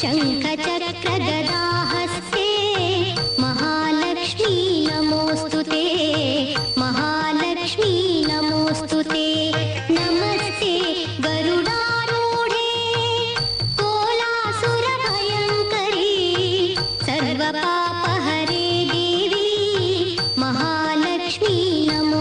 शङ्खचरकगराहस्ते महालक्ष्मी नमोस्तु ते महालक्ष्मी नमोस्तु ते। नमस्ते गरुडारूढे कोलासुरमयङ्करे सर्वपाप देवी महालक्ष्मी नमो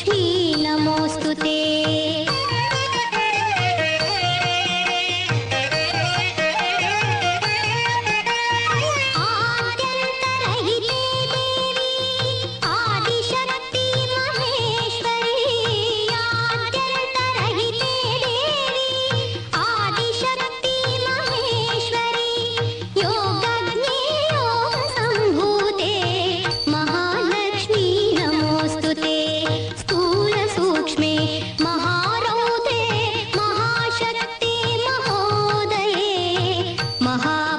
ीलमोऽस्तु ते। மகா